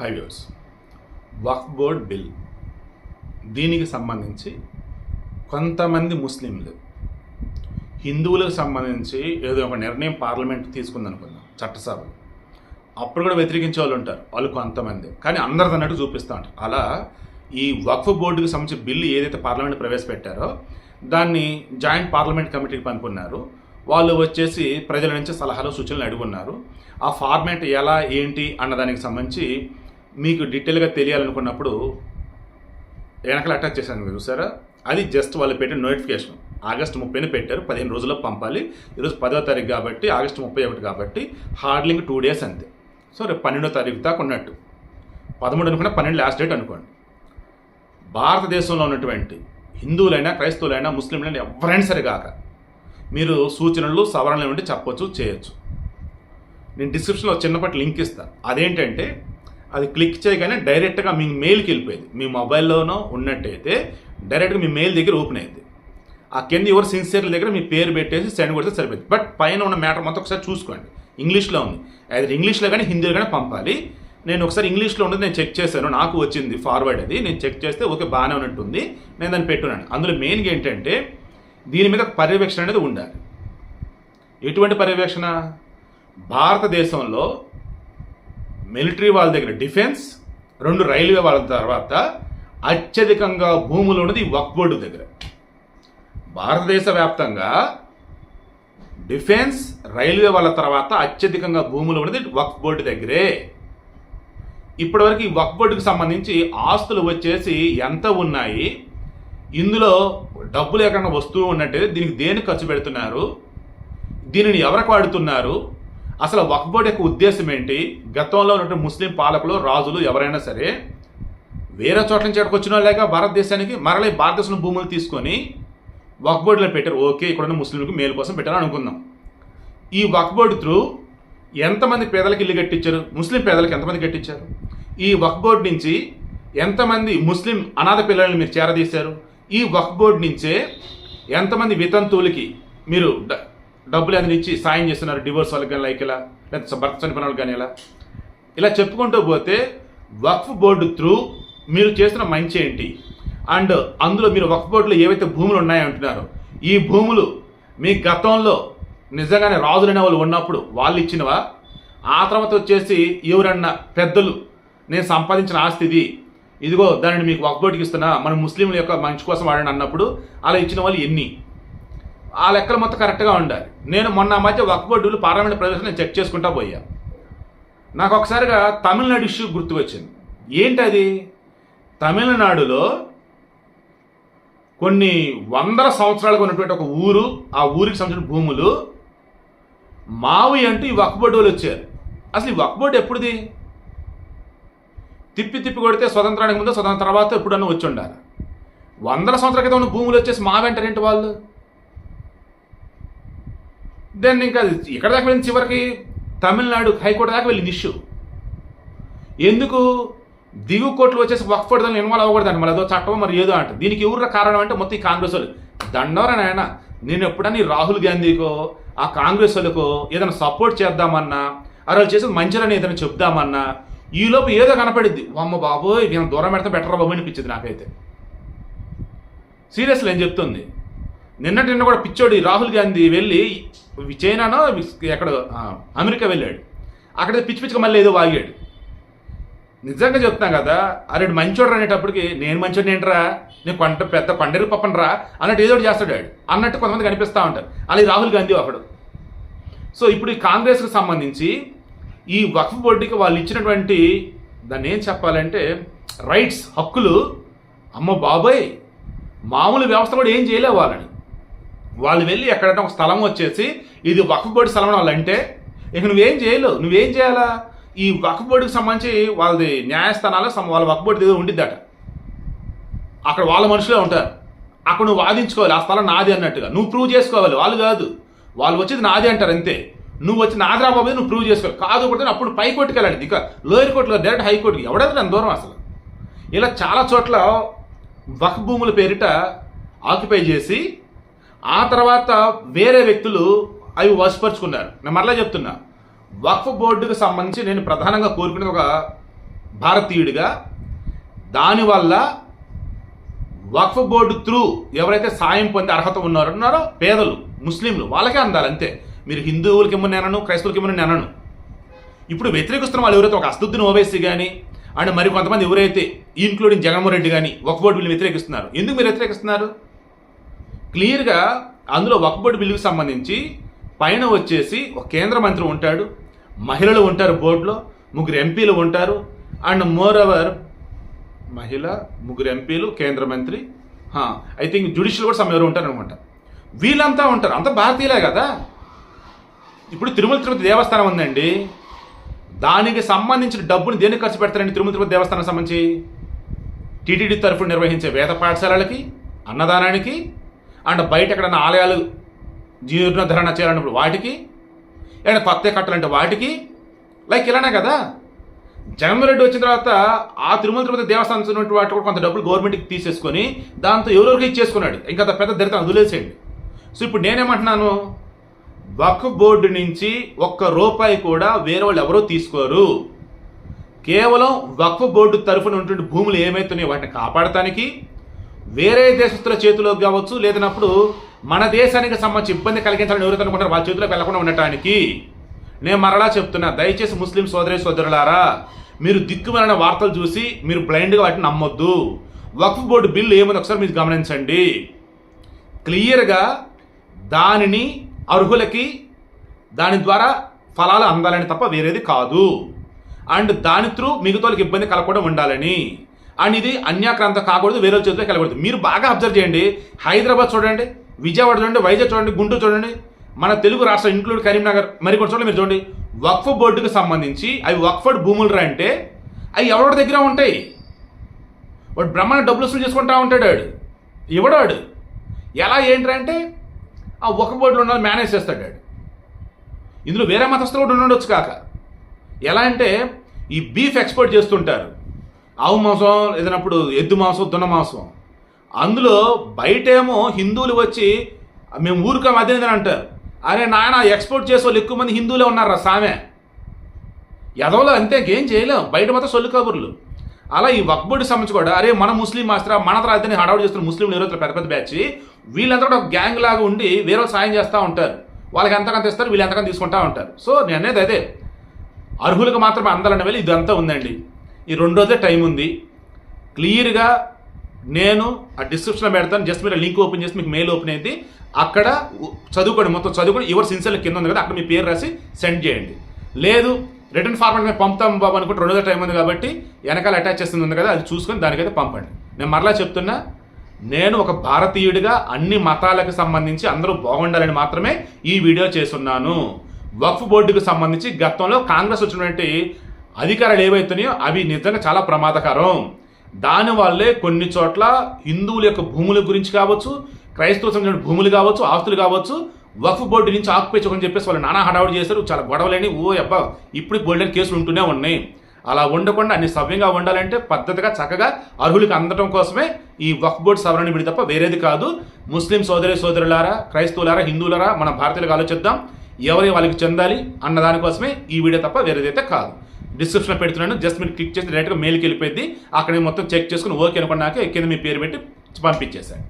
Highways వక్ఫ్ board bill దీనికి సంబంధించి కొంతమంది ముస్లింలు హిందువులకు సంబంధించి ఏదో ఒక నిర్ణయం పార్లమెంట్ తీసుకుందనుకుందాం చట్టసభలు. అప్పుడు కూడా వ్యతిరేకించే వాళ్ళు ఉంటారు వాళ్ళు కొంతమంది. కానీ అందరిది అన్నట్టు చూపిస్తూ ఉంటారు. అలా ఈ వక్ఫ్ బోర్డుకి సంబంధించి బిల్లు ఏదైతే పార్లమెంట్ ప్రవేశపెట్టారో దాన్ని జాయింట్ పార్లమెంట్ కమిటీకి పంపున్నారు. వాళ్ళు వచ్చేసి ప్రజల నుంచి సలహాలు సూచనలు అడుగున్నారు. ఆ ఫార్మాట్ ఎలా ఏంటి అన్న దానికి సంబంధించి మీకు డీటెయిల్గా తెలియాలనుకున్నప్పుడు వెనకలు అటాచ్ చేశాను మీరు చూసారా? అది జస్ట్ వాళ్ళు పెట్టిన నోటిఫికేషన్ ఆగస్ట్ ముప్పైని పెట్టారు పదిహేను రోజుల్లో పంపాలి. ఈరోజు పదో తారీఖు కాబట్టి ఆగస్ట్ ముప్పై ఒకటి కాబట్టి హార్డ్లింగ్ టూ డేస్ అంతే. సో రేపు పన్నెండో తారీఖు దాకా ఉన్నట్టు. పదమూడు అనుకున్న పన్నెండు లాస్ట్ డేట్ అనుకోండి. భారతదేశంలో ఉన్నటువంటి హిందువులైనా క్రైస్తవులైనా ముస్లింలైనా ఎవరైనా సరే కాక మీరు సూచనలు సవరణలు ఉంటే చెప్పొచ్చు చేయొచ్చు. నేను డిస్క్రిప్షన్లో చిన్నపాటి లింక్ ఇస్తాను అదేంటంటే అది క్లిక్ చేయగానే డైరెక్ట్గా మీ మెయిల్కి వెళ్ళిపోయేది. మీ మొబైల్లోనో ఉన్నట్టయితే డైరెక్ట్గా మీ మెయిల్ దగ్గర ఓపెన్ అయింది. ఆ కింద ఎవరు సిన్సియర్ దగ్గర మీ పేరు పెట్టేసి సెండ్ కొడితే సరిపోయింది. బట్ పైన ఉన్న మ్యాటర్ మొత్తం ఒకసారి చూసుకోండి. ఇంగ్లీష్లో ఉంది. అది ఇంగ్లీష్లో కానీ హిందీలో కానీ పంపాలి. నేను ఒకసారి ఇంగ్లీష్లో ఉండదు నేను చెక్ చేశాను. నాకు వచ్చింది ఫార్వర్డ్ అది. నేను చెక్ చేస్తే ఓకే బాగానే ఉన్నట్టుంది. నేను దాన్ని పెట్టున్నాను. అందులో మెయిన్గా ఏంటంటే దీని మీద పర్యవేక్షణ అనేది ఉండాలి. ఎటువంటి పర్యవేక్షణ? భారతదేశంలో మిలిటరీ వాళ్ళ దగ్గర డిఫెన్స్ రెండు రైల్వే వాళ్ళ తర్వాత అత్యధికంగా భూములు ఉన్నది వక్ బోర్డు దగ్గర. భారతదేశ వ్యాప్తంగా డిఫెన్స్ రైల్వే వాళ్ళ తర్వాత అత్యధికంగా భూములు ఉన్నది వక్ బోర్డు దగ్గరే. ఇప్పటివరకు ఈ వక్ బోర్డుకి సంబంధించి ఆస్తులు వచ్చేసి ఎంత ఉన్నాయి ఇందులో డబ్బులు ఎక్కడన్నా వస్తువు ఉన్నట్టే దీనికి దేనికి ఖర్చు పెడుతున్నారు దీనిని ఎవరికి వాడుతున్నారు అసలు వక్ఫ్ బోర్డు యొక్క ఉద్దేశం ఏంటి? గతంలో ఉన్నటువంటి ముస్లిం పాలకులు రాజులు ఎవరైనా సరే వేరే చోట్ల నుంచి ఎక్కడికి లేక భారతదేశానికి మరలే భారతదేశంలో భూములు తీసుకొని వక్ఫ్ బోర్డులో పెట్టారు. ఓకే ఇక్కడ ఉన్న ముస్లింలకు మేలు కోసం పెట్టారు అనుకుందాం. ఈ వక్ఫ్ బోర్డు త్రూ ఎంతమంది పేదలకు ఇల్లు కట్టించారు? ముస్లిం పేదలకు ఎంతమంది కట్టించారు? ఈ వక్ఫ్ బోర్డు నుంచి ఎంతమంది ముస్లిం అనాథ పిల్లల్ని మీరు చేరదీశారు? ఈ వక్ఫ్ బోర్డు నుంచే ఎంతమంది వితంతువులకి మీరు డబ్బులు ఏదైనా ఇచ్చి సాయం చేస్తున్నారు డివోర్స్ వాళ్ళకి కానీ లైక్ ఇలా లేకపోతే భర్త చనిపోయిన వాళ్ళకి కానీ ఇలా. ఇలా చెప్పుకుంటూ పోతే వక్ఫ్ బోర్డు త్రూ మీరు చేస్తున్న మంచి ఏంటి? అండ్ అందులో మీరు వక్ఫ్ బోర్డులో ఏవైతే భూములు ఉన్నాయో అంటున్నారో ఈ భూములు మీ గతంలో నిజంగానే రాజులైన వాళ్ళు ఉన్నప్పుడు వాళ్ళు ఇచ్చినవా? ఆ తర్వాత వచ్చేసి ఎవరన్నా పెద్దలు నేను సంపాదించిన ఆస్తి ఇది ఇదిగో దానిని మీకు వక్ఫ్ బోర్డుకి ఇస్తున్నా మన ముస్లింల యొక్క మంచి కోసం వాడండి అన్నప్పుడు అలా ఇచ్చిన వాళ్ళు ఎన్ని? ఆ లెక్కలు మొత్తం కరెక్ట్గా ఉండాలి. నేను మొన్న మధ్య వక్ఫ్ బోర్డులు పార్లమెంట్ ప్రదర్శన చెక్ చేసుకుంటా పోయా. నాకు ఒకసారిగా తమిళనాడు ఇష్యూ గుర్తుకొచ్చింది. ఏంటి అది తమిళనాడులో కొన్ని వందల సంవత్సరాలుగా ఉన్నటువంటి ఒక ఊరు ఆ ఊరికి సంబంధించిన భూములు మావి అంటూ ఈ వక్బోర్డు వాళ్ళు వచ్చారు. అసలు ఈ వక్ఫ్ బోర్డు ఎప్పుడుది? తిప్పి తిప్పి కొడితే స్వతంత్రానికి ముందు స్వతంత్ర తర్వాత ఎప్పుడన్నా వచ్చి ఉండాలి? వందల సంవత్సరాల క్రితం ఉన్న భూములు వచ్చేసి మా వెంటారేంటి వాళ్ళు? దెన్ ఇంకా ఇక్కడ దాకా వెళ్ళిన చివరికి తమిళనాడు హైకోర్టు దాకా వెళ్ళింది ఇష్యూ. ఎందుకు? దిగు కోర్టులు వచ్చేసి వక్ఫ్ దాన్ని దానిలో ఇన్వాల్వ్ అవ్వకూడదండి మళ్ళీ అదో చట్టం మరి ఏదో అంట. దీనికి ఎవరు కారణం అంటే మొత్తం ఈ కాంగ్రెస్ వాళ్ళు. దండవరా నాయన నేను ఎప్పుడని రాహుల్ గాంధీకో ఆ కాంగ్రెస్ వాళ్ళకో ఏదైనా సపోర్ట్ చేద్దామన్నా ఆ వాళ్ళు చేసేది మంచిదని ఏదైనా చెప్దామన్నా ఈ లోపు ఏదో కనపడింది అమ్మ బాబోయ్ ఈయన దూరం పెడితే బెటర్ బాబు అనిపించింది నాకైతే. సీరియస్లీ ఏం చెప్తుంది. నిన్నటి నిన్న కూడా పిచ్చోడి రాహుల్ గాంధీ వెళ్ళి చైనానో ఎక్కడ అమెరికా వెళ్ళాడు. అక్కడ పిచ్చి పిచ్చిగా మళ్ళీ ఏదో వాగాడు. నిజంగా చెప్తున్నా కదా అరే మంచోడు అనేటప్పటికి నేను మంచోడు ఏంట్రా? నేను కొంట పెద్ద కొండరి పప్పనరా అన్నట్టు ఏదో ఒకటి చేస్తాడు ఆడు అన్నట్టు కొంతమంది కనిపిస్తూ ఉంటారు. అలాగే రాహుల్ గాంధీ ఒకడు. సో ఇప్పుడు ఈ కాంగ్రెస్కి సంబంధించి ఈ వక్ఫ్ బోర్డుకి వాళ్ళు ఇచ్చినటువంటి దాన్ని ఏం చెప్పాలంటే రైట్స్ హక్కులు అమ్మ బాబోయ్ మామూలు వ్యవస్థ కూడా ఏం చేయలేవు వాళ్ళని. వాళ్ళు వెళ్ళి ఎక్కడైనా ఒక స్థలం వచ్చేసి ఇది వక్ఫ్ స్థలం అని వాళ్ళు అంటే ఇక నువ్వేం చేయలేవు నువ్వేం చేయాలా? ఈ వక్ఫబోర్డుకి సంబంధించి వాళ్ళది న్యాయస్థానాలు వాళ్ళ వక్ఫ్ బోర్డు ఏదో ఉండిద్దట. అక్కడ వాళ్ళ మనుషులే ఉంటారు. అక్కడ నువ్వు వాదించుకోవాలి ఆ స్థలం నాది అన్నట్టుగా. నువ్వు ప్రూవ్ చేసుకోవాలి వాళ్ళు కాదు. వాళ్ళు వచ్చేది నాది అంటారు అంతే. నువ్వు వచ్చి నాది రాబోయే నువ్వు ప్రూవ్ చేసుకోవాలి. కాదు కొడితే అప్పుడు పై కోర్టుకి వెళ్ళాలి. ఇక లోయర్ కోర్టులో డైరెక్ట్ హైకోర్టుకి ఎవడైతే నన్ను దూరం అసలు. ఇలా చాలా చోట్ల వక్ భూముల పేరిట ఆక్యుపై చేసి ఆ తర్వాత వేరే వ్యక్తులు అవి వశపరుచుకున్నారు. నేను మరలా చెప్తున్నా. వక్ఫ్ బోర్డుకు సంబంధించి నేను ప్రధానంగా కోరుకునేది ఒక భారతీయుడిగా దానివల్ల వక్ఫ్ బోర్డు త్రూ ఎవరైతే సాయం పొందే అర్హత ఉన్నారో ఉన్నారో పేదలు ముస్లింలు వాళ్ళకే అందాలి అంతే. మీరు హిందువులకి ఇమ్మని అనను క్రైస్తవులకి ఇమ్మని అనను ఇప్పుడు వ్యతిరేకిస్తున్న వాళ్ళు ఎవరైతే ఒక అస్తుద్దీన్ ఓవైసీ కానీ అండ్ మరి కొంతమంది ఎవరైతే ఇంక్లూడింగ్ జగన్మోహన్ రెడ్డి కానీ వక్ఫ్ బోర్డు వీళ్ళు వ్యతిరేకిస్తున్నారు. ఎందుకు మీరు వ్యతిరేకిస్తున్నారు? క్లియర్గా అందులో వక్ఫ్ బిల్లుకు సంబంధించి పైన వచ్చేసి ఒక కేంద్ర మంత్రి ఉంటాడు మహిళలు ఉంటారు బోర్డులో ముగ్గురు ఎంపీలు ఉంటారు అండ్ మోర్ ఓవర్ మహిళ ముగ్గురు ఎంపీలు కేంద్ర మంత్రి ఐ థింక్ జ్యుడిషియల్ కూడా సమ్ ఎవరు ఉంటారు అనమాట వీళ్ళంతా ఉంటారు అంత భారతీయులే కదా? ఇప్పుడు తిరుమల తిరుపతి దేవస్థానం ఉందండి. దానికి సంబంధించిన డబ్బుని దేనికి ఖర్చు పెడతారండి తిరుమల తిరుపతి దేవస్థానం సంబంధించి? టీటీడీ తరఫున నిర్వహించే వేద పాఠశాలలకి అన్నదానానికి అండ్ బయట ఎక్కడైనా ఆలయాలు జీర్ణోద్ధరణ చేయాలన్నప్పుడు వాటికి? ఏదైనా కొత్త కట్టాలంటే వాటికి? లైక్ ఇలానే కదా? జగన్మోహన్ వచ్చిన తర్వాత ఆ తిరుమల తిరుపతి దేవస్థానం వాటి కూడా కొంత డబ్బులు గవర్నమెంట్కి తీసేసుకొని దాంతో ఎవరెవరికి ఇచ్చేసుకున్నాడు ఇంకా పెద్ద దరిద్రం అందులేసేయండి సో ఇప్పుడు నేనేమంటున్నాను? వక్ఫ్ బోర్డు నుంచి ఒక్క రూపాయి కూడా వేరే వాళ్ళు ఎవరో తీసుకోరు. కేవలం వక్ఫ్ బోర్డు తరఫున ఉన్నటువంటి భూములు ఏమైతున్నాయో వాటిని కాపాడటానికి వేరే దేశస్తుల చేతిలోకి కావచ్చు లేదన్నప్పుడు మన దేశానికి సంబంధించి ఇబ్బంది కలిగించాలని ఎవరైతే అనుకుంటారు వాళ్ళ చేతిలోకి వెళ్ళకుండా ఉండటానికి. నేను మరలా చెప్తున్నా దయచేసి ముస్లిం సోదరి సోదరులారా మీరు దిక్కుమలైన వార్తలు చూసి మీరు బ్లైండ్గా వాటిని నమ్మొద్దు. వక్ఫ్ బోర్డు బిల్లు ఏముంది ఒకసారి మీరు గమనించండి. క్లియర్గా దానిని అర్హులకి దాని ద్వారా ఫలాలు అందాలని తప్ప వేరేది కాదు. అండ్ దాని త్రూ మిగతాలకు ఇబ్బంది కలగకుండా ఉండాలని. అండ్ ఇది అన్యాక్రాంతం కాకూడదు వేరే చేతిలో వెళ్ళకూడదు. మీరు బాగా అబ్జర్వ్ చేయండి. హైదరాబాద్ చూడండి విజయవాడ చూడండి వైజాగ్ చూడండి గుంటూరు చూడండి. మన తెలుగు రాష్ట్రం ఇంక్లూడ్ కరీంనగర్ మరి కొన్ని చోట్ల మీరు చూడండి. వక్ఫ్ బోర్డుకు సంబంధించి అవి వక్ఫర్డ్ భూములు రా అంటే అవి ఎవరి దగ్గర ఉంటాయి. వాడు బ్రహ్మాండ డబ్బులు వసూలు చేసుకుంటా ఉంటాడు వాడు ఇవ్వడాడు ఎలా ఏంట్రా అంటే ఆ ఒక బోర్డులో ఉండాలి మేనేజ్ చేస్తాడు వాడు ఇందులో వేరే మతస్థులు కూడా ఉండొచ్చు కాక. ఎలా అంటే ఈ బీఫ్ ఎక్స్పోర్ట్ చేస్తుంటారు. ఆవు మాంసం లేదన్నప్పుడు ఎద్దు మాంసం దున్న మాంసం. అందులో బయటేమో హిందువులు వచ్చి మేము ఊరుక మధ్యన అంటారు. అరే నాయన ఎక్స్పోర్ట్ చేసే వాళ్ళు ఎక్కువ మంది హిందువులే ఉన్నారా సామె. ఎదవలో అంతే ఏం చేయలేం. బయట మాత్రం సొల్లు కబుర్లు. అలా ఈ వక్బోర్డు సంబంధించి కూడా అరే మన ముస్లిం మాస్టర్ మన రాజధాని హడావుడు చేస్తున్న ముస్లింలు ఎవరైతే పెద్ద పెద్ద బ్యాచ్ వీళ్ళంతా కూడా గ్యాంగ్ లాగా ఉండి వేరే వాళ్ళు సాయం చేస్తూ ఉంటారు. వాళ్ళకి ఎంతకంత ఇస్తారు వీళ్ళు ఎంతకంత తీసుకుంటా ఉంటారు. సో నేను అనేది అదే. అర్హులకు మాత్రమే అందాలనే వెళ్ళి ఇదంతా ఉందండి. ఈ రెండు రోజులే టైం ఉంది. క్లియర్గా నేను ఆ డిస్క్రిప్షన్లో పెడతాను. జస్ట్ మీరు లింక్ ఓపెన్ చేసి మీకు మెయిల్ ఓపెన్ అయింది. అక్కడ చదువుకోండి. మొత్తం చదువుకోండి. ఎవరు సిన్సియర్ కింద ఉంది కదా అక్కడ మీ పేరు రాసి సెండ్ చేయండి. లేదు రిటర్న్ ఫార్మాట్ మేము పంపుతాం బాబు అనుకుంటే రెండు రోజుల టైం ఉంది కాబట్టి వెనకాల అటాచ్ చేస్తుంది ఉంది కదా అది చూసుకొని దానికైతే పంపండి. నేను మరలా చెప్తున్నా నేను ఒక భారతీయుడిగా అన్ని మతాలకు సంబంధించి అందరూ బాగుండాలని మాత్రమే ఈ వీడియో చేస్తున్నాను. వక్ఫ్ బోర్డుకు సంబంధించి గతంలో కాంగ్రెస్ వచ్చినటువంటి అధికారాలు ఏవైతున్నాయో అవి నిజంగా చాలా ప్రమాదకరం. దానివల్లే కొన్ని చోట్ల హిందువుల యొక్క భూముల గురించి కావచ్చు క్రైస్తవ సంబంధించిన భూములు కావచ్చు ఆస్తులు కావచ్చు వక్ఫ్ బోర్డు నుంచి ఆక్యుపై చెప్పేసి వాళ్ళు నానా హడావుడి చేశారు. చాలా గొడవలేని ఓ అబ్బా ఇప్పుడు గోల్డెన్ కేసులు ఉంటూనే ఉన్నాయి. అలా ఉండకుండా అన్ని సవ్యంగా ఉండాలంటే పద్ధతిగా చక్కగా అర్హులకు అందడం కోసమే ఈ వక్ఫ్ బోర్డు సవరణ విడి తప్ప వేరేది కాదు. ముస్లిం సోదరి సోదరులారా క్రైస్తవులారా హిందువులారా మన భారతీయులకు ఆలోచిద్దాం. ఎవరి వాళ్ళకి చెందాలి అన్న దానికోసమే ఈ వీడియో తప్ప వేరేదైతే కాదు. డిస్క్రిప్షన్లో పెడుతున్నాను. జస్ట్ మీరు క్లిక్ చేసి డైరెక్ట్గా మెయిల్కి వెళ్ళిపోయింది. అక్కడ మొత్తం చెక్ చేసుకుని ఓకే అనుకున్నాక కింద మీ పేరు పెట్టి పంపించేశాను